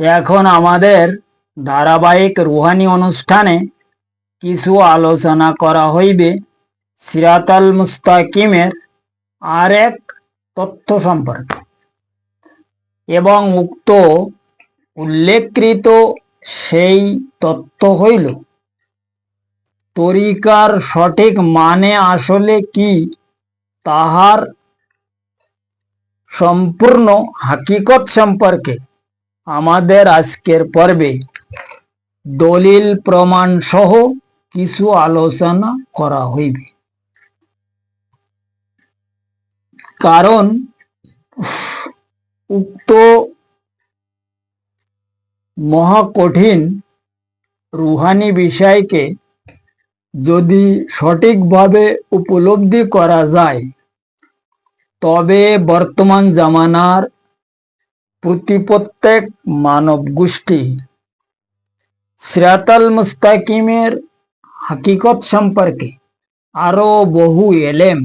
এখন আমাদের ধারাবাহিক রুহানি অনুষ্ঠানে কিছু আলোচনা করা হইবে। সিরাতাল মুস্তাকিমের আর এক তথ্য সম্পর্কে। এবং উক্ত উল্লেখকৃত সেই তথ্য হইল, তরিকার সঠিক মানে আসলে কি, তাহার সম্পূর্ণ হাকিকত সম্পর্কে। আমাদের আজকের পর্বে দলিল প্রমাণ সহ কিছু আলোচনা করা হইবে। কারণ উক্ত মহাকঠিন রুহানি বিষয়কে যদি সঠিকভাবে উপলব্ধি করা যায়, তবে বর্তমান জামানার প্রতি প্রত্যেক মানব গোষ্ঠী সিরাতাল মুস্তাকিমের হাকিকত সম্পর্কে আরও বহু এলেম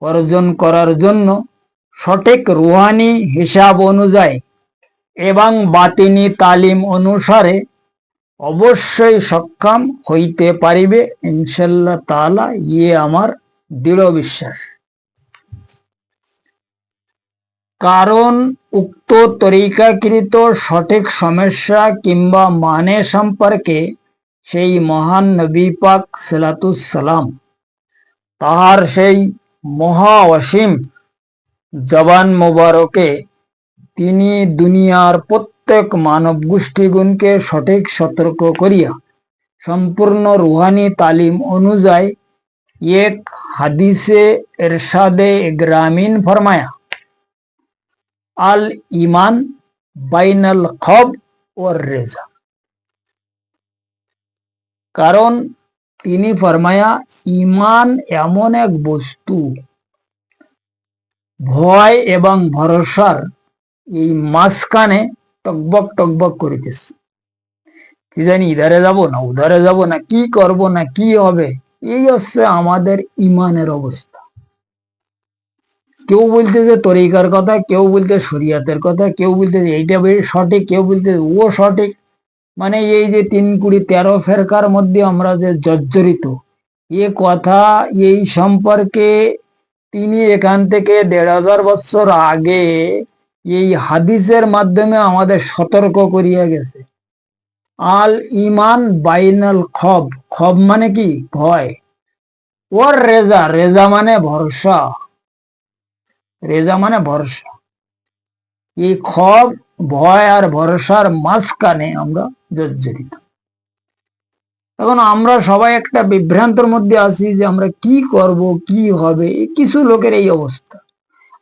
অর্জন করার জন্য সঠিক রুহানি হিসাব অনুযায়ী এবং বাতিনি তালিম অনুসারে অবশ্যই সক্ষম হইতে পারিবে ইনশাল্লাহ তাআলা ইয়ে আমার দৃঢ় বিশ্বাস। কারণ উক্ত তরিকাকৃত সঠিক সমস্যা কিংবা মানে সম্পর্কে সেই মহান নবী পাক সালাতুসালাম তাহার সেই মহা অসীম জবান মোবারকে তিনি দুনিয়ার প্রত্যেক মানব গোষ্ঠীগুণকে সঠিক সতর্ক করিয়া সম্পূর্ণ রুহানি তালিম অনুযায়ী এক হাদিসে এরশাদে গ্রামীণ ফরমায়া আল ইমান বাইনাল খব ও রেজা। কারণ তিনি ফরমায়া, ইমান এমন এক বস্তু, ভয় এবং ভরসার এই মাঝখানে টকবক টকবক করিতেছে। কি জানি ইধারে যাব না, উধারে যাব না, কি করব না, কি হবে? এই হচ্ছে আমাদের ইমানের অবস্থা। কেউ বলতেছে তরিকার কথা, কেউ বলতে শরিয়াতের কথা, কেউ বলতেছে এইটা বেশ সঠিক, কেউ বলতেছে ও সঠিক। মানে এই যে তিন কুড়ি তেরো ফেরকার মধ্যে আমরা যে জর্জরিত, এ কথা, এই সম্পর্কে তিনি এখান থেকে দেড় হাজার বছর আগে এই হাদিসের মাধ্যমে আমাদের সতর্ক করিয়া গেছে। আল ইমান বাইনাল খব খব মানে কি? ভয়। ওর রেজা রেজা মানে ভরসা। রেজা মানে ভরসা। এই খব, ভয় আর ভরসার মাঝখানে আমরা জর্জরিত। এখন আমরা সবাই একটা বিভ্রান্তর মধ্যে আছি যে আমরা কি করব, কি হবে কিছু লোকের এই অবস্থা।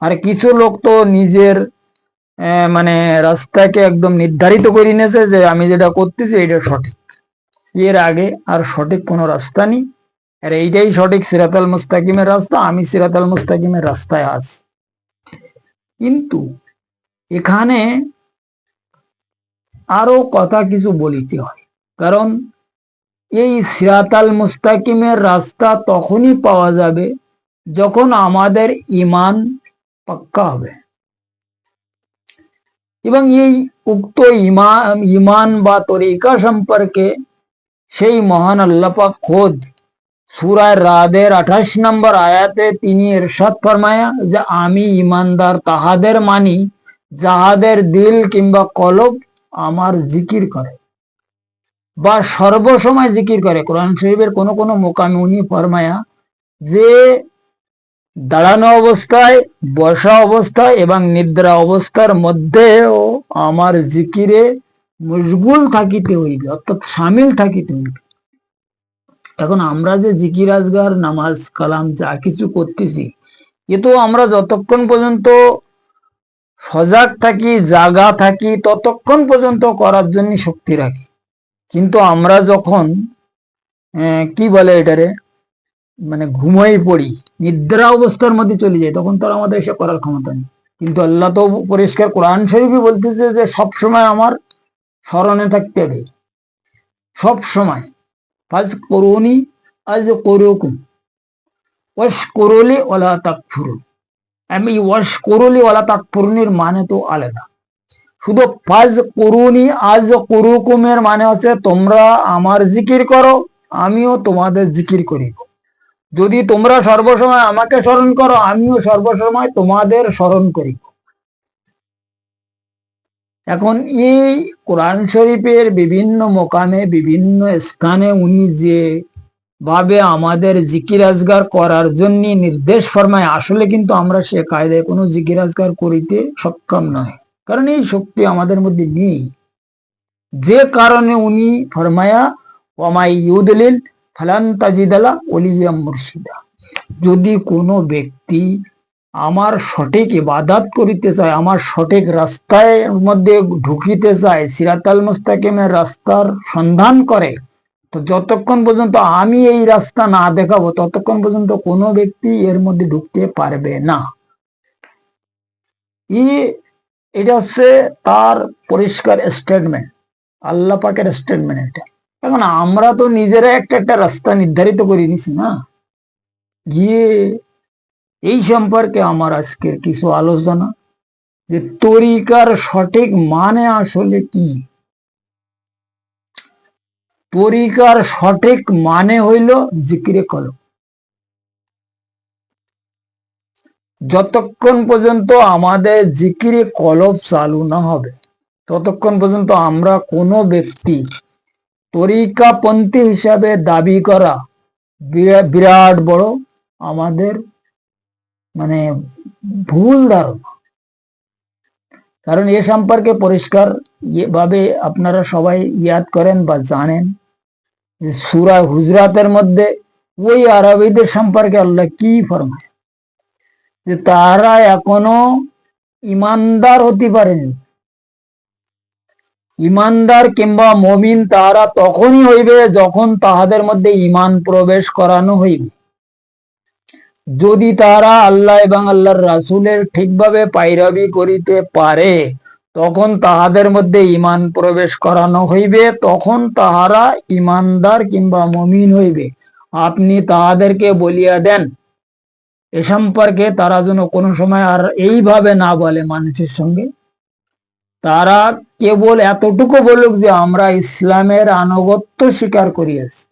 আর কিছু লোক তো নিজের মানে রাস্তাকে একদম নির্ধারিত করে নিয়েছে যে আমি যেটা করতেছি এটা সঠিক। এর আগে আর সঠিক কোনো রাস্তা নেই। আর এইটাই সঠিক সিরাতাল মুস্তাকিমের রাস্তা, আমি সিরাতাল মুস্তাকিমের রাস্তায় আছি। কিন্তু এখানে আরও কথা কিছু বলিতে হয়। কারণ এই সিরাতাল মুস্তাকিমের রাস্তা তখনই পাওয়া যাবে যখন আমাদের ইমান পাক্কা হবে। এবং এই উক্ত ইমান ইমান বা তরিকা সম্পর্কে সেই মহান আল্লাপাক খোদ সুরায় রাদের আঠাশ নম্বর আয়াতে তিনি এরশাদ ফরমায়া যে আমি ইমানদার তাহাদের মানি, যাহাদের দিল কিংবা কলব আমার জিকির করে বা সর্বসময় জিকির করে। কোরআন শরীফের কোন কোন মোকামে উনি ফরমায়া যে দাঁড়ানো অবস্থায়, বসা অবস্থায় এবং নিদ্রা অবস্থার মধ্যেও আমার জিকিরে মশগুল থাকিতে হইবে, অর্থাৎ সামিল থাকিতে হইবে। এখন আমরা যে জিকির আজগার, নামাজ, কালাম, যা কিছু করতেছি, এ তো আমরা যতক্ষণ পর্যন্ত সজাগ থাকি, জাগা থাকি, ততক্ষণ পর্যন্ত করার জন্য শক্তি রাখি। কিন্তু আমরা যখন কি বলে এটারে? মানে ঘুমাই পড়ি, নিদ্রা অবস্থার মধ্যে চলে যাই, তখন তো আমাদের এসে করার ক্ষমতা নেই। কিন্তু আল্লাহ তো পরিষ্কার কোরআন শরীফই বলতেছে যে সব সময় আমার স্মরণে থাকতে হবে। সব সময় আমি মানে তো আলাদা। শুধু ফাজ করুনি আজ কুরুকুমের মানে হচ্ছে তোমরা আমার জিকির করো, আমিও তোমাদের জিকির করিব যদি তোমরা সর্বসময় আমাকে স্মরণ করো, আমিও সর্বসময় তোমাদের স্মরণ করি। এখন এই কোরআন শরীফের বিভিন্ন মোকামে, বিভিন্ন স্থানে উনি যে ভাবে আমাদের জিকির আজগার করার জন্য নির্দেশ ফরমায়, আসলে কিন্তু আমরা সে কায়দায় কোনো জিকির আজগার করিতে সক্ষম নয়। কারণ এই শক্তি আমাদের মধ্যে নেই। যে কারণে উনি ফরমায়া ওমাই ইউদলিল ফালান তাজিদালা ওলিয়া মুর্শিদা। যদি কোনো ব্যক্তি আমার সঠিক ইবাদাত করিতে চায়, আমার সঠিক রাস্তায় মধ্যে ঢুকিতে চায়, সিরাতাল মুস্তাকিমের রাস্তার সন্ধান করে, তো যতক্ষণ পর্যন্ত আমি এই রাস্তা না দেখাবো, ততক্ষণ পর্যন্ত কোনো ব্যক্তি এর মধ্যে ঢুকতে পারবে না। ই, এটা হচ্ছে তার পরিষ্কার স্টেটমেন্ট আল্লাহ পাকের স্টেটমেন্ট এটা। এখন আমরা তো নিজেরা একটা একটা রাস্তা নির্ধারিত করে নিছি না। গিয়ে এই সম্পর্কে আমার আজকের কিছু আলোচনা যে তরিকার সঠিক মানে আসলে কি? তরিকার সঠিক মানে হইল জিকিরে কলম। যতক্ষণ পর্যন্ত আমাদের জিকিরে কলব চালু না হবে, ততক্ষণ পর্যন্ত আমরা কোনো ব্যক্তি তরিকাপন্থী হিসাবে দাবি করা বিরা- বিরাট বড় আমাদের মানে ভুল ধারণা। কারণ এ সম্পর্কে পরিষ্কার ভাবে আপনারা সবাই ইয়াদ করেন বা জানেন যে সুরা হুজরাতের মধ্যে ওই আরবিদের সম্পর্কে আল্লাহ কি ফরমায়? যে তারা এখনও ইমানদার হতে পারেনি। ইমানদার কিংবা মমিন তারা তখনই হইবে যখন তাহাদের মধ্যে ইমান প্রবেশ করানো হইবে। যদি তারা আল্লাহ এবং আল্লাহর রাসূলের ঠিকভাবে পাইরাবি করিতে পারে, তখন তাহাদের মধ্যে ইমান প্রবেশ করানো হইবে, তখন তাহারা ইমানদার কিংবা মমিন হইবে। আপনি তাহাদেরকে বলিয়া দেন, এ সম্পর্কে তারা যেন কোনো সময় আর এইভাবে না বলে মানুষের সঙ্গে। তারা কেবল এতটুকু বলুক যে আমরা ইসলামের আনুগত্য স্বীকার করিয়াছি।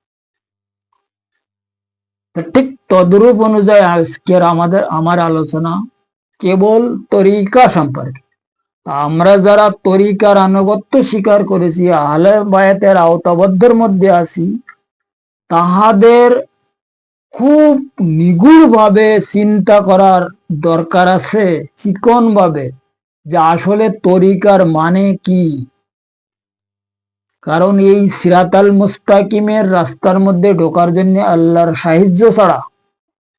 ঠিক তদ্রূপ অনুযায়ী আজকের আমাদের, আমার আলোচনা কেবল তরিকা সম্পর্কে। আমরা যারা তরিকার আনুগত্য স্বীকার করেছি, আহলে বায়াতের আওতাবদ্ধের মধ্যে আছি, তাহাদের খুব নিগুড় ভাবে চিন্তা করার দরকার আছে চিকন ভাবে যে আসলে তরিকার মানে কি? কারণ এই সিরাতাল মুস্তাকিমের রাস্তার মধ্যে ঢোকার জন্য আল্লাহর সাহায্য ছাড়া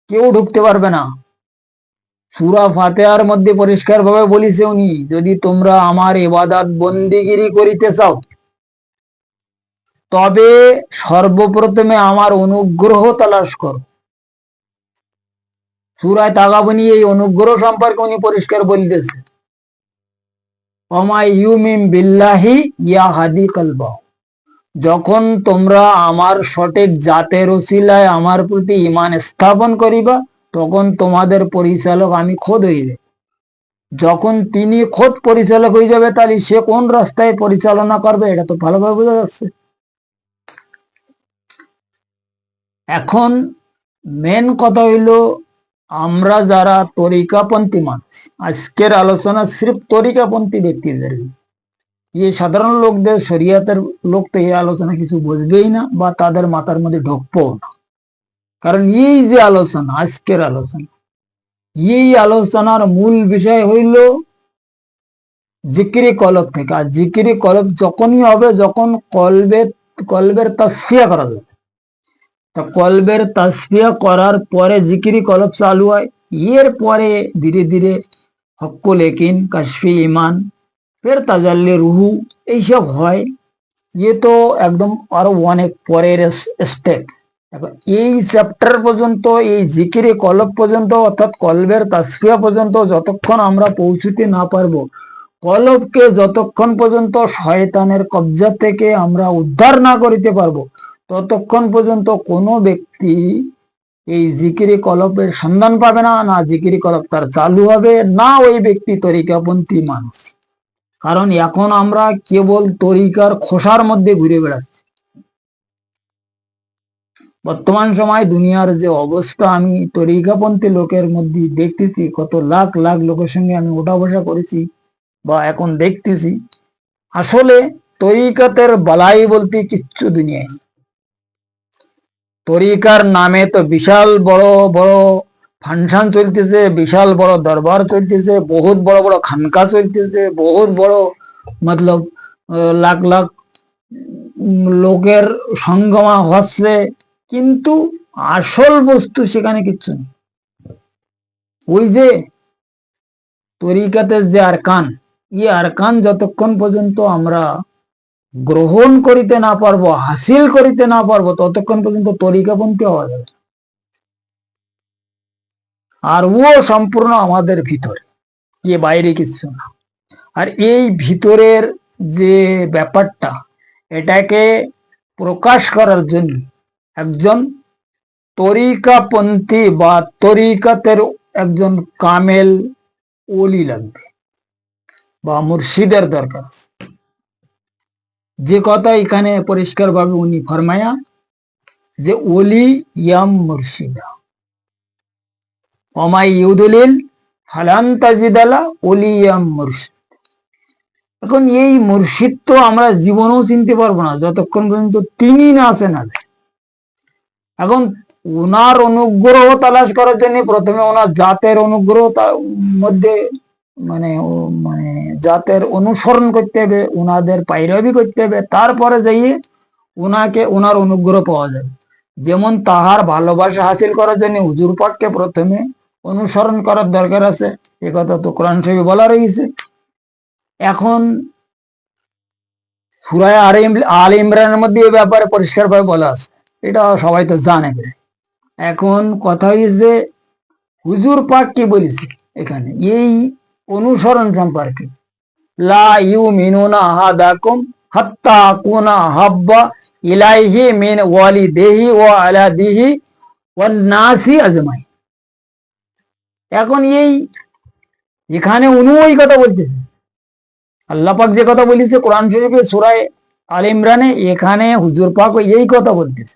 কেউ ঢুকতে পারবে না। সুরা ফাতেহার মধ্যে পরিষ্কার ভাবে বলিছে উনি, যদি তোমরা আমার এবাদাত বন্দিগিরি করিতে চাও, তবে সর্বপ্রথমে আমার অনুগ্রহ তালাশ করো। সুরায় তাগাবনি এই অনুগ্রহ সম্পর্কে উনি পরিষ্কার বলিতেছে। যখন তোমরা আমার সঠিক জাতের উসিলায় আমার প্রতি ইমান স্থাপন করিবা, তখন তোমাদের পরিচালক আমি খোদ হইবে। যখন তিনি খোদ পরিচালক হয়ে যাবে, তাহলে সে কোন রাস্তায় পরিচালনা করবে, এটা তো ভালোভাবে বোঝা যাচ্ছে। এখন মেন কথা হইল আমরা যারা তরিকাপন্থী মানুষ, আজকের আলোচনা সির্ফ তরিকাপন্থী ব্যক্তিদের। এই সাধারণ লোকদের, শরিয়াতের লোক তো এই আলোচনা কিছু বুঝবেই না বা তাদের মাথার মধ্যে ঢুকবো না। কারণ এই যে আলোচনা, আজকের আলোচনা, এই আলোচনার মূল বিষয় হইল জিকিরি কলব থেকে। আর জিকিরি কলব যখনই হবে, যখন কলবে, কলবের তাসফিয়া করা যাবে। তা কলবের তাসফিয়া করার পরে জিকিরি কলব চালু হয়। এর পরে ধীরে ধীরে হক্ক লেকিন কাশফি ইমান ফের তাজাল্লি, রুহু, এইসব হয়। ইয়ে তো একদম আরও অনেক পরের স্টেপ এই চ্যাপ্টার পর্যন্ত, এই জিকিরে কলব পর্যন্ত, অর্থাৎ কলবের তাসফিয়া পর্যন্ত যতক্ষণ আমরা পৌঁছতে না পারব, কলবকে যতক্ষণ পর্যন্ত শয়তানের কবজা থেকে আমরা উদ্ধার না করিতে পারব ততক্ষণ পর্যন্ত কোনো ব্যক্তি এই জিকিরি কলপের সন্ধান পাবে না না জিকিরি কলপ তার চালু হবে, না ওই ব্যক্তি তরিকাপন্থী মানুষ। কারণ এখন আমরা কেবল তরিকার খোসার মধ্যে ঘুরে বেড়াচ্ছি। বর্তমান সময় দুনিয়ার যে অবস্থা, আমি তরিকাপন্থী লোকের মধ্যে দেখতেছি, কত লাখ লাখ লোকের সঙ্গে আমি ওঠা বসা করেছি বা এখন দেখতেছি। আসলে তরিকাতের বালাই বলতে কিচ্ছু দুনিয়ায়। তরিকার নামে তো বিশাল বড় বড় ফাংশন চলতেছে, বিশাল বড় দরবার চলতেছে, বহুত বড় বড় খানকা চলতেছে, বহুত বড় মতলব লাখ লাখ লোকের সঙ্গমা হচ্ছে, কিন্তু আসল বস্তু সেখানে কিচ্ছু নেই। ওই যে তরিকাতে যে আরকান, এই আরকান যতক্ষণ পর্যন্ত আমরা গ্রহণ করিতে না পারব, হাসিল করিতে না পারব, ততক্ষণ পর্যন্ত তরিকাপন্থী হওয়া যাবে আর ও সম্পূর্ণ আমাদের ভিতরে কি বাইরে কিছু না আর এই ভিতরের যে ব্যাপারটা, এটাকে প্রকাশ করার জন্য একজন তরিকাপন্থী বা তরিকাতের একজন কামেল ওলি লাগবে বা মুর্শিদের দরকার আছে। যে কথা এখানে পরিষ্কারভাবে উনি ফরমায়া, যে ওলি ইয়াম মুর্শিদা। অমাই ইউদুলিল হালান তাজিদালা ওলি ইয়াম মুর্শিদ। এখন এই মুর্শিদ তো আমরা জীবনেও চিনতে পারব না, যতক্ষণ পর্যন্ত তিনি না আগে এখন ওনার অনুগ্রহ তালাশ করার জন্য প্রথমে ওনার জাতের অনুগ্রহ মধ্যে মানে মানে জাতের অনুসরণ করতে হবে ওনাদের পাইরবি করতে হবে, তারপরে যাইয়ে ওনাকে ওনার অনুগ্রহ পাওয়া যাবে যেমন তাহার ভালোবাসা হাসিল করার জন্য হুজুর পাককে প্রথমে অনুসরণ করার দরকার আছে, এ কথা তো কোরআন শরীফে বলা রয়েছে। এখন সুরায় আর আল ইমরানের মধ্যে এই ব্যাপারে পরিষ্কার পরিষ্কারভাবে বলা আছে, এটা সবাই তো জানে। এখন কথা হয়েছে হুজুর পাক কি বলেছে এখানে? এই অনুসরণ সম্পর্কে লা ইউ মিনুনা আহাদাকুম হাত্তা কুনা হাব্বা ইলাইহি মিন ওয়ালিদেহি ওয়া আলাদিহি ওয়ান নাসি আজমাই এখন এই এখানে উনি ওই কথা বলতেছে। আল্লাহ পাক যে কথা বলেছে, কোরআন শরীফে সুরায় আল ইমরানে এখানে হুজুর পাক এই কথা বলতেছে।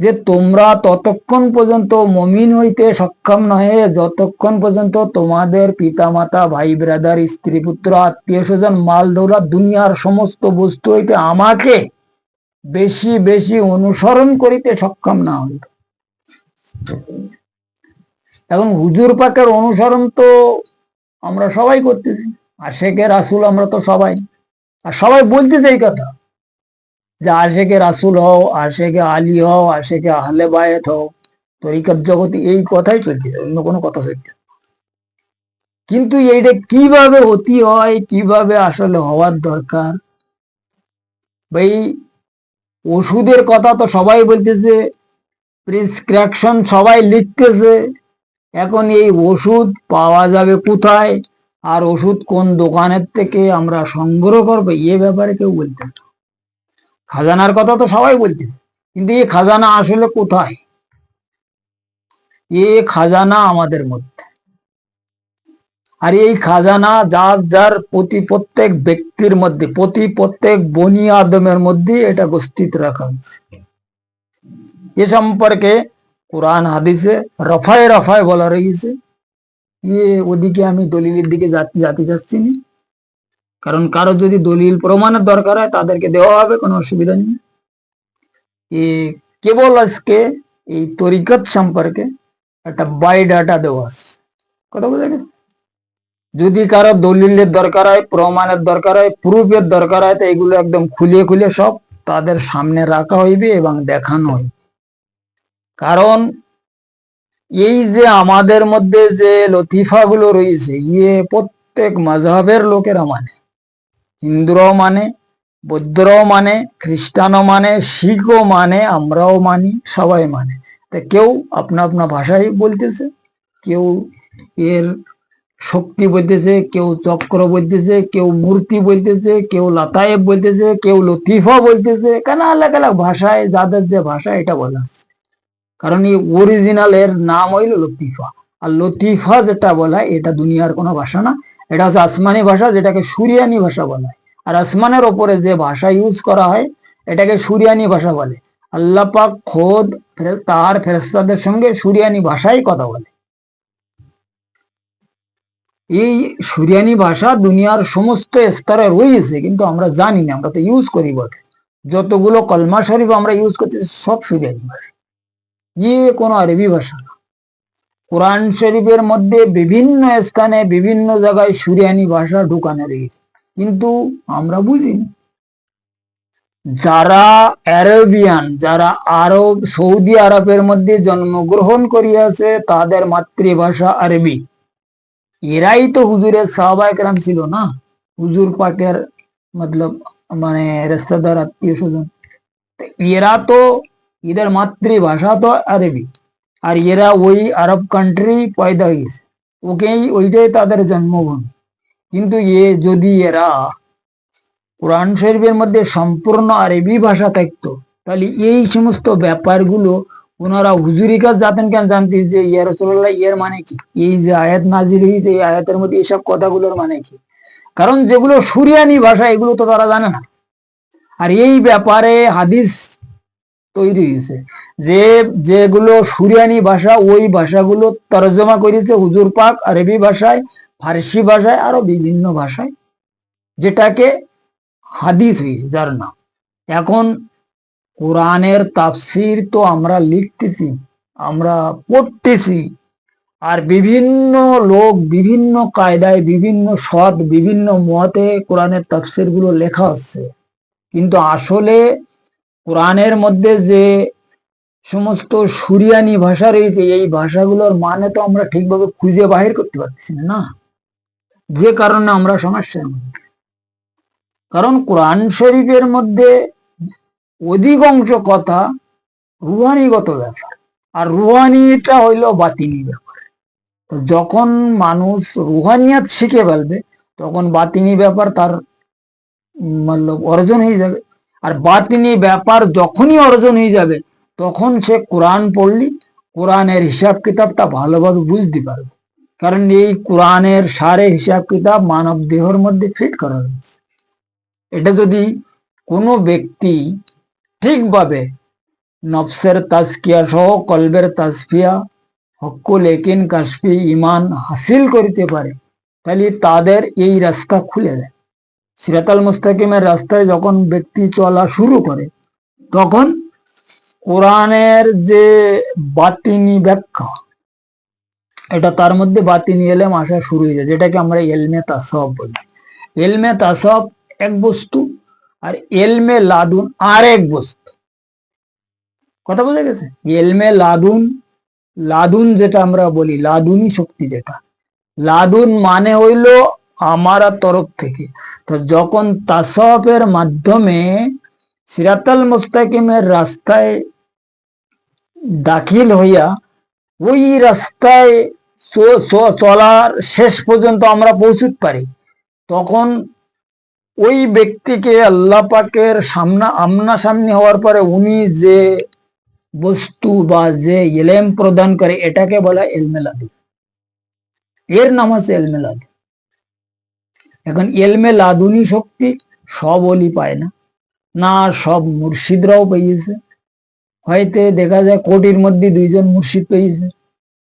যে তোমরা ততক্ষণ পর্যন্ত মমিন হইতে সক্ষম নহে, যতক্ষণ পর্যন্ত তোমাদের পিতামাতা, ভাই ব্রাদার, স্ত্রী পুত্র, আত্মীয় স্বজন, মাল দৌলত দুনিয়ার সমস্ত বস্তু হইতে আমাকে বেশি বেশি অনুসরণ করিতে সক্ষম না হইবে। এখন হুজুর পাকের অনুসরণ তো আমরা সবাই করতেছি, আর শেখের রাসুল আমরা তো সবাই। আর সবাই বলতে চাই কথা। যে আশেকে রাসুল হও আশেকে আলী হও আশেকে আহলে বায়েত হও তরিকাত জগতে এই কথাই চলছে, অন্য কোনো কথা চলছে কিন্তু এইটা কীভাবে হতি হয়, কীভাবে আসলে হওয়ার দরকার ভাই, ওষুধের কথা তো সবাই বলতেছে প্রেসক্রিপশন সবাই লিখতেছে, এখন এই ওষুধ পাওয়া যাবে কোথায়, আর ওষুধ কোন দোকানের থেকে আমরা সংগ্রহ করব, এ ব্যাপারে কেউ বলতে না। খাজানার কথা তো সবাই বলতেছে কিন্তু এই খাজানা আসলে কোথায়? এ খাজানা আমাদের মধ্যে। আর এই খাজানা যার যার প্রতি প্রত্যেক ব্যক্তির মধ্যে, প্রতি প্রত্যেক বনি আদমের মধ্যে এটা উপস্থিত রাখা হয়েছে। এ সম্পর্কে কোরআন, হাদিসে রফায় রফায় বলা রয়েছে। ইয়ে ওদিকে আমি দলিলের দিকে যাতে যাচ্ছি না। কারণ কারও যদি দলিল প্রমাণের দরকার হয়, তাদেরকে দেওয়া হবে, কোনো অসুবিধা নেই। কেবল আজকে এই তরিকত সম্পর্কে একটা বায়োডাটা দেওয়া কথা বোঝা গেছে? যদি কারও দলিলের দরকার হয়, প্রমাণের দরকার হয়, প্রুফের দরকার হয়, তো এগুলো একদম খুলে খুলে সব তাদের সামনে রাখা হইবে এবং দেখানো হইবে। কারণ এই যে আমাদের মধ্যে যে লতিফাগুলো রয়েছে ইয়ে প্রত্যেক মাঝহের লোকেরা মানে। হিন্দুরাও মানে বৌদ্ধরাও মানে খ্রিস্টানও মানে শিখও মানে আমরাও মানি, সবাই মানে তা কেউ আপনা আপনা ভাষায় বলতেছে, কেউ এর শক্তি বলতেছে, কেউ চক্র বলতেছে, কেউ মূর্তি বলতেছে, কেউ লাতায়েব বলতেছে, কেউ লতিফা বলতেছে, কেন আলাদা আলাদা ভাষায়, যাদের যে ভাষা এটা বলা। কারণ এই অরিজিনাল এর নাম হইল লতিফা আর লতিফা যেটা বলা এটা দুনিয়ার কোনো ভাষা না এটা হচ্ছে আসমানি ভাষা যেটাকে সুরিয়ানি ভাষা বলা। আর আসমানের ওপরে যে ভাষা ইউজ করা হয়, এটাকে সুরিয়ানি ভাষা বলে। আল্লাহ পাক খোদ তার ফেরেস্তাদের সঙ্গে সুরিয়ানি ভাষাই কথা বলে। এই সুরিয়ানি ভাষা দুনিয়ার সমস্ত স্তরে রয়েছে, কিন্তু আমরা জানি না, আমরা তো ইউজ করি বটে। যতগুলো কলমা শরীফ আমরা ইউজ করতেছি, সব সুরিয়ানি ভাষা। ইয়ে কোনো আরবি ভাষা না। কোরআন শরীফের মধ্যে বিভিন্ন স্থানে বিভিন্ন জায়গায় সুরিয়ানি ভাষা ঢুকানো রয়েছে। কিন্তু আমরা বুঝি যারা অ্যারবিয়ান, যারা আরব, সৌদি আরবের মধ্যে জন্মগ্রহণ করিয়াছে, তাদের মাতৃভাষা আরবি। এরাই তো হুজুরের সাহবা একরাম ছিল না? হুজুর পাকের মতলব মানে রেস্তাদার আত্মীয় স্বজন। এরা তো, এদের মাতৃভাষা তো আরবি। আর এরা ওই আরব কান্ট্রি পয়দা হয়েছে ওকেই ওইটাই তাদের জন্মভূমি কিন্তু এ যদি এরা কোরআন শরীফের মধ্যে সম্পূর্ণ আরবি ভাষা থাকতো, তাহলে এই সমস্ত ব্যাপারগুলো ওনারা হুজুরি কাজ জানতেন কেন? জানতে যে ইয়া রসুল্লাহ ইয়ের মানে কি? এই যে আয়াত নাজির হয়েছে, এই আয়াতের মধ্যে এইসব কথাগুলোর মানে কি? কারণ যেগুলো সুরিয়ানি ভাষা, এগুলো তো তারা জানে না। আর এই ব্যাপারে হাদিস তৈরি হয়েছে যে, যেগুলো সুরিয়ানি ভাষা, ওই ভাষাগুলো তর্জমা করেছে হুজুর পাক আরবি ভাষায়, ফার্সি ভাষায়, আরও বিভিন্ন ভাষায়, যেটাকে হাদিস হয়েছে যার নাম। এখন কোরআনের তাফসির তো আমরা লিখতেছি, আমরা পড়তেছি, আর বিভিন্ন লোক বিভিন্ন কায়দায়, বিভিন্ন সৎ, বিভিন্ন মতে কোরআনের তাফসিরগুলো লেখা হচ্ছে। কিন্তু আসলে কোরআনের মধ্যে যে সমস্ত সুরিয়ানি ভাষা রয়েছে, এই ভাষাগুলোর মানে তো আমরা ঠিকভাবে খুঁজে বাহির করতে পারতেছি না যে কারণে আমরা সমস্যার মধ্যে কারণ কোরআন শরীফের মধ্যে অধিকাংশ কথা রুহানিগত ব্যাপার, আর রুহানিটা হইল বাতিনি ব্যাপার। যখন মানুষ রুহানিয়াত শিখে ফেলবে, তখন বাতিনি ব্যাপার তার মতলব অর্জন হয়ে যাবে। আর বাতিনি ব্যাপার যখনই অর্জন হয়ে যাবে, তখন সে কোরআন পড়লি, কোরআনের হিসাব কিতাবটা ভালোভাবে বুঝতে পারবে। কারণ এই কোরআনের সারে হিসাব কিতাব মানব দেহর মধ্যে ফিট করা হয়েছে। এটা যদি কোনো ব্যক্তি ঠিকভাবে নফসের তাজকিয়া সহ কলবের তাজফিয়া হকুল একিন কাশফি ইমান হাসিল করিতে পারে, তাহলে তাদের এই রাস্তা খুলে দেয়। সিরাতাল মুস্তাকিমের রাস্তায় যখন ব্যক্তি চলা শুরু করে, তখন কোরআনের যে বাতিনি ব্যাখ্যা, এটা তার মধ্যে বাতিনি এলেম আসা শুরু হয়ে যায়, যেটাকে আমরা এলমে তাসব বলি। এলমে তাসব এক বস্তু আর এলমে লাদুন আর এক বস্তু। কথা বোঝা গেছে? এলমে লাদুন লাদুন যেটা আমরা বলি, লাদুনি শক্তি যেটা। লাদুন মানে হইল আমার তরফ থেকে। তো যখন তাসফের মাধ্যমে সিরাতাল মুস্তাকিমের রাস্তায় দাখিল হইয়া ওই রাস্তায় চলার শেষ পর্যন্ত আমরা পৌঁছতে পারি, তখন ওই ব্যক্তিকে আল্লাহ পাকের সামনা, আমনা সামনে হওয়ার পরে উনি যে বস্তু বা যে এলেম প্রদান করে, এটাকে বলা এলমেলাদু। এর নাম হচ্ছে এলমেলাদু। এখন এলমে লাদুনি শক্তি সব অলি পায় না। না, সব মুর্শিদরাও পেয়েছে। হয়তো দেখা যায় কোটির মধ্যে দুইজন মুর্শিদ পেয়েছে।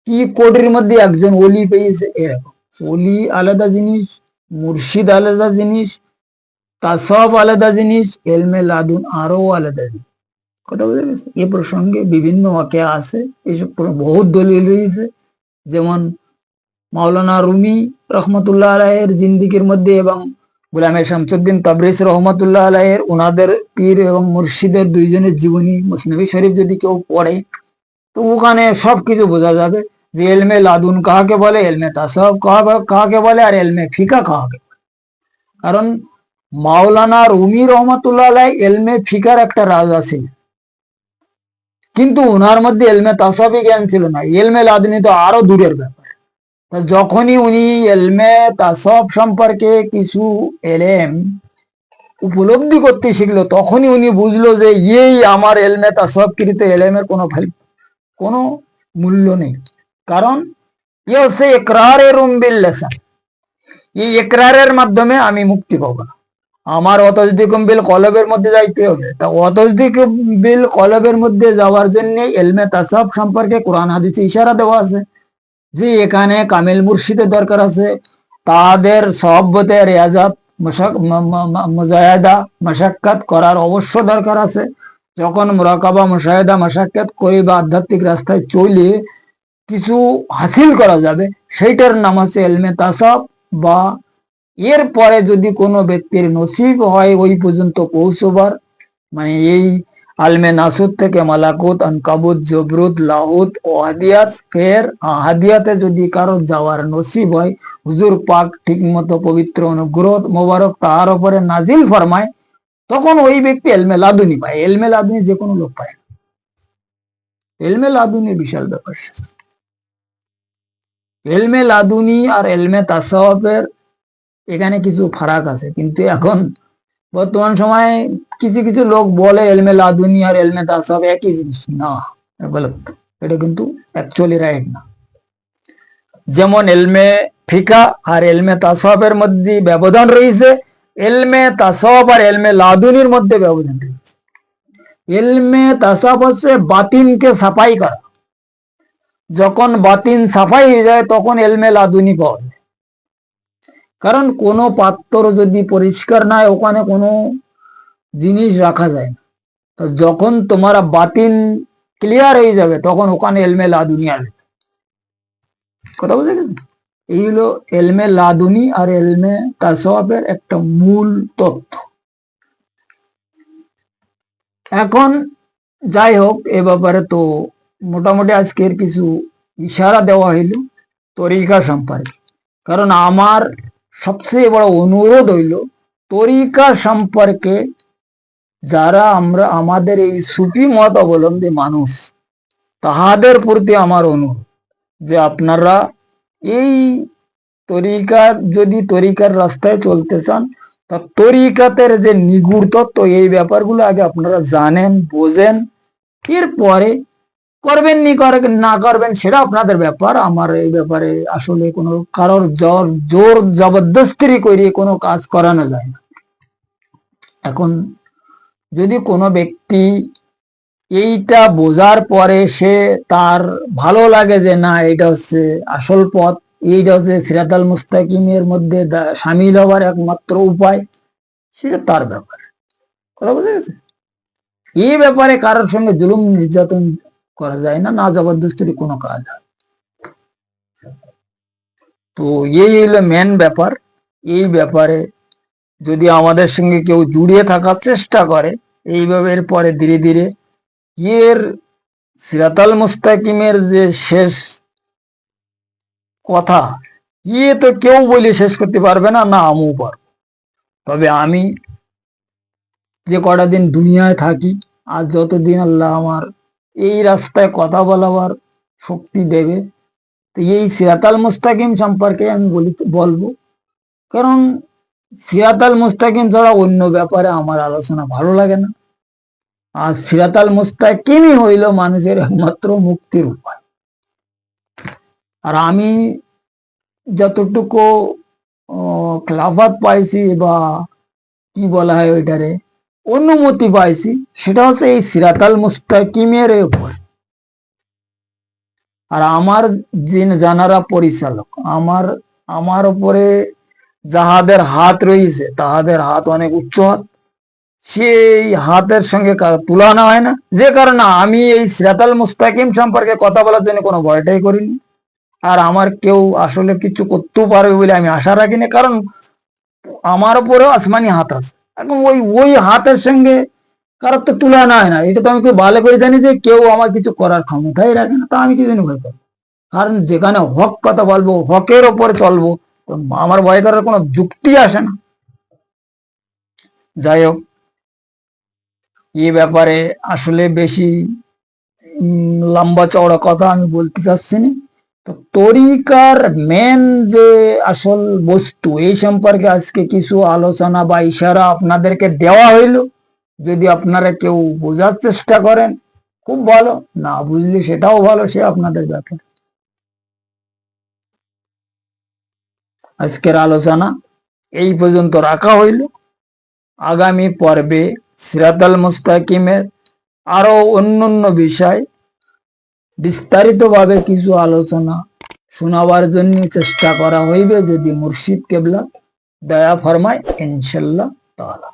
কি কোটির মধ্যে একজন অলি পেয়েছে এরকম? অলি আলাদা জিনিস, মুর্শিদ আলাদা জিনিস তাসব আলাদা জিনিস, এলমে লাদুন আরও আলাদা জিনিস। কথা বুঝে গেছে এ প্রসঙ্গে বিভিন্ন ওয়াকে আছে, এসব বহুত দলিল রয়েছে। যেমন মাওলানা রুমি রহমতুল্লাহ আলাহের জিন্দিগির মধ্যে এবং গুলামের শামসুদ্দিন তাবরিস রহমতুল্লাহ আলাহের ওনাদের পীর এবং মুর্শিদের দুইজনের জীবনী মুসনবী শরীফ যদি কেউ পড়ে, তো ওখানে সবকিছু বোঝা যাবে যে এলমে লাদুন কাহাকে বলে, এলমে তাসব কাহা- কাহাকে বলে আর এলমে ফিকা কাহাকে কারণ মাওলানা রুমি রহমতুল্লাহ আলাই এলমে ফিকার একটা রাজা ছিলেন কিন্তু ওনার মধ্যে এলমে তাসাবি জ্ঞান ছিল না। এলমে লাদুনি তো আরও দূরের ব্যাপার। যখনই উনি এলমে তাসব সম্পর্কে কিছু এলেম উপলব্ধি করতে শিখলো, তখনই উনি বুঝলো যে এই আমার এলমে তাসব কৃত এলেমের কোনো কোনো মূল্য নেই। কারণ ইয়ে হচ্ছে একরার রুম বিল এই একরারের মাধ্যমে আমি মুক্তি পাবো। না আমার অতজদিকুম বিল কলবের মধ্যে যাইতে হবে। তা অতজদিকুম বিল কলবের মধ্যে যাওয়ার জন্য এলমে তাসাব সম্পর্কে কোরআন হাদিসে ইশারা দেওয়া আছে। যে এখানে কামিল মুর্শিদের দরকার আছে, তাদের সহবতে রেয়াজাত মুজাহিদা মশাক্কাত করার অবশ্য দরকার আছে। যখন মুরাকাবা মুশাহিদা মশাক্কাত করি বা আধ্যাত্মিক রাস্তায় চলে কিছু হাসিল করা যাবে, সেইটার নাম হচ্ছে এলমে তাসাব বা এর পরে যদি কোনো ব্যক্তির নসিব হয় ওই পর্যন্ত পৌঁছবার মানে এই আলমে নাসুদ থেকে মালাকুত, আনকাবুত, জবরুত, লাহুত ও হাদিয়াত ফের হাদিয়াতে যদি কারও যাওয়ার নসিব হয়, হুজুর পাক ঠিক মতো পবিত্র অনুগ্রহ মোবারক তাহার উপরে নাজিল ফরমায়, তখন ওই ব্যক্তি এলমে লাদুনি পায়। এলমে লাদুনি যে কোনো লোক পায়। এলমে লাদুনি বিশাল ব্যাপার। এলমে লাদুনি আর এলমে তাসাওয়াফের এখানে কিছু ফারাক আছে। কিন্তু এখন বর্তমান সময়ে কিছু কিছু লোক বলে, এলমে লাদুনি আর এলমে তাসাওয়াফ একই জিনিস। না, এটা কিন্তু অ্যাকচুয়ালি রাইট না। যেমন এলমে ফিকা আর এলমে তাসাওয়াফের মধ্যে ব্যবধান রয়েছে, এলমে তাসাওয়াফ আর এলমে লাদুনির মধ্যে ব্যবধান রয়েছে। এলমে তাসাওয়াফ হচ্ছে বাতিনকে সাফাই করা। যখন বাতিন সাফাই হয়ে যায়, তখন এলমে লাদুনি পাওয়া যায়। কারণ কোনো পাত্র যদি পরিষ্কার না হয় ওখানে কোনো জিনিস রাখা যায় না। তো যখন তোমার বাতিন ক্লিয়ার হয়ে যাবে, তখন ওখানে এলমে লাদুনি আসবে। কথা বুঝে গেছে এই হলো এলমে লাদুনি আর এলমে তাসওয়াফের একটা মূল তথ্য এখন যাই হোক, এ ব্যাপারে তো মোটামুটি আজকের কিছু ইশারা দেওয়া হইল তরিকা সম্পর্কে। কারণ আমার সবচেয়ে বড় অনুরোধ হইল তরিকা সম্পর্কে যারা আমরা, আমাদের এই সুফি মত অবলম্বী মানুষ, তাহাদের প্রতি আমার অনুরোধ যে আপনারা এই তরিকার, যদি তরিকার রাস্তায় চলতে চান, তা তরিকাতের যে নিগুড় তত্ত্ব, এই ব্যাপারগুলো আগে আপনারা জানেন, বোঝেন, এরপরে করবেন নি করবেন না করবেন, সেটা আপনাদের ব্যাপার। আমার এই ব্যাপারে আসলে কোনো কারোর জোর জোর জবরদস্তি করে কোনো কাজ করানো যায় না। এখন যদি কোনো ব্যক্তি এইটা বোঝার পরে সে তার ভালো লাগে যে না এটা হচ্ছে আসল পথ, এইটা হচ্ছে সিরাতাল মুস্তাকিমের মধ্যে সামিল হওয়ার একমাত্র উপায় সেটা তার ব্যাপার। কথা বুঝে গেছে এই ব্যাপারে কারোর সঙ্গে জুলুম নির্যাতন করা যায় না না জবরদস্তির কোনো কাজ হয়। তো এই হলো মেন ব্যাপার। এই ব্যাপারে যদি আমাদের সঙ্গে কেউ জুড়িয়ে থাকার চেষ্টা করে, এইভাবে পরে ধীরে ধীরে এর সিরাতাল মুস্তাকিমের যে শেষ কথা ইয়ে তো কেউ বলে শেষ করতে পারবে না না আমিও পারব। তবে আমি যে কটা দিন দুনিয়ায় থাকি, আর যতদিন আল্লাহ আমার এই রাস্তায় কথা বলাবার শক্তি দেবে, তো এই সিরাতাল মুস্তাকিম সম্পর্কে আমি বলি, বলব। কারণ সিরাতাল মুস্তাকিম ছাড়া অন্য ব্যাপারে আমার আলোচনা ভালো লাগে না। আর সিরাতাল মুস্তাকিমই হইল মানুষের একমাত্র মুক্তির উপায়। আর আমি যতটুকু আহ, পাইছি বা কি বলা হয় ওইটারে অনুমতি পাইছি সেটা হচ্ছে এই সিরাতাল মুস্তাকিমের উপর। আর আমার যিন জানারা পরিচালক আমার আমার উপরে যাহাদের হাত রয়েছে, তাহাদের হাত অনেক উচ্চ হাত। সেই হাতের সঙ্গে তুলনা হয় না। যে কারণে আমি এই সিরাতাল মুস্তাকিম সম্পর্কে কথা বলার জন্য কোনো ভয়টাই করিনি। আর আমার কেউ আসলে কিছু করতেও পারবে বলে আমি আশা রাখিনি, কারণ আমার উপরেও আসমানি হাত আছে। এখন ওই ওই হাতের সঙ্গে কারোর তো তুলনা হয় না। এটা তো আমি খুব ভালো করে জানি যে কেউ আমার কিছু করার ক্ষমতাই রাখে না। তা আমি কি জন্য ভয় করব কারণ যেখানে হক কথা বলব, হকের ওপরে চলবো তো আমার ভয় করার কোনো যুক্তি আসে না। যাই হোক এই ব্যাপারে আসলে বেশি লম্বা চওড়া কথা আমি বলতে চাচ্ছি না। তো তরিকার মেন যে আসল বস্তু, এই সম্পর্কে আজকে কিছু আলোচনা বা ইশারা আপনাদেরকে দেওয়া হইল। যদি আপনারা কেউ বোঝার চেষ্টা করেন, খুব ভালো, না বুঝলে সেটাও ভালো, সে আপনাদের ব্যাপার। আজকের আলোচনা এই পর্যন্ত রাখা হইল। আগামী পর্বে সিরাতাল মুস্তাকিমের আরও অন্যান্য বিষয় বিস্তারিতভাবে কিছু আলোচনা শোনাবার জন্য চেষ্টা করা হইবে। যদি মুর্শিদ কেবলা দয়া ফরমায় ইনশাল্লাহ তাআলা।